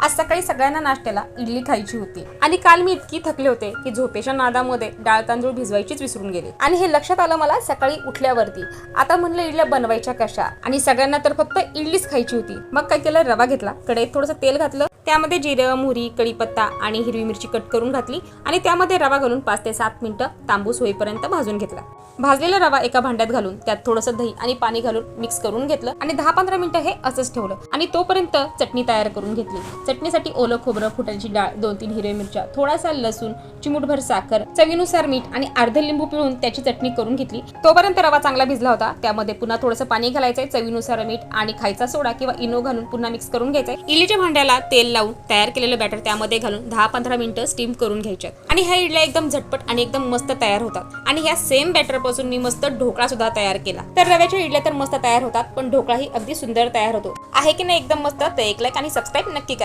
आज सकाळी सगळ्यांना नाश्त्याला इडली खायची होती. आणि काल मी इतकी थकले होते की झोपेच्या नादामध्ये डाळ तांदूळ भिजवायचीच विसरून गेले. आणि हे लक्षात आलं मला सकाळी उठल्यावरती. आता म्हणलं इडल्या बनवायच्या कशा? आणि सगळ्यांना तर फक्त इडलीच खायची होती. मग काय केलं? रवा घेतला. कढईत थोडंसं तेल घातलं. त्यामध्ये जिरं मोहरी कढीपत्ता आणि हिरवी मिरची कट करून घातली. आणि त्यामध्ये रवा घालून पाच ते सात मिनिटं तांबूस होईपर्यंत भाजून घेतला. भाजलेला रवा एका भांड्यात घालून त्यात थोडंसं दही आणि पाणी घालून मिक्स करून घेतलं. आणि दहा पंधरा मिनिटं हे असंच ठेवलं. आणि तोपर्यंत चटणी तयार करून घेतली. चटणीसाठी ओलं खोबरं फुटांची डाळ दोन तीन हिरव्या मिरच्या थोडासा लसूण चिमूटभर साखर चवीनुसार मीठ आणि अर्ध लिंबू पिळून त्याची चटणी करून घेतली. तोपर्यंत रवा चांगला भिजला होता. त्यामध्ये पुन्हा थोडंसं पाणी घालायचंय चवीनुसार मीठ आणि खायचा सोडा किंवा इनो घालून पुन्हा मिक्स करून घ्यायचंय. इडलीच्या भांड्याला तेल लावून तयार केलेलं बॅटर त्यामध्ये घालून दहा पंधरा मिनिटं स्टीम करून घ्यायच्यात आणि ह्या इडल्या एकदम झटपट आणि एकदम मस्त तयार होतात. आणि ह्या सेम बॅटरपासून मी मस्त ढोकळा सुद्धा तयार केला. तर रव्याच्या इडल्या तर मस्त तयार होतात पण ढोकळाही अगदी सुंदर तयार होतो. आहे की नाही एकदम मस्त? तर एक लाईक आणि सबस्क्राईब नक्की करा.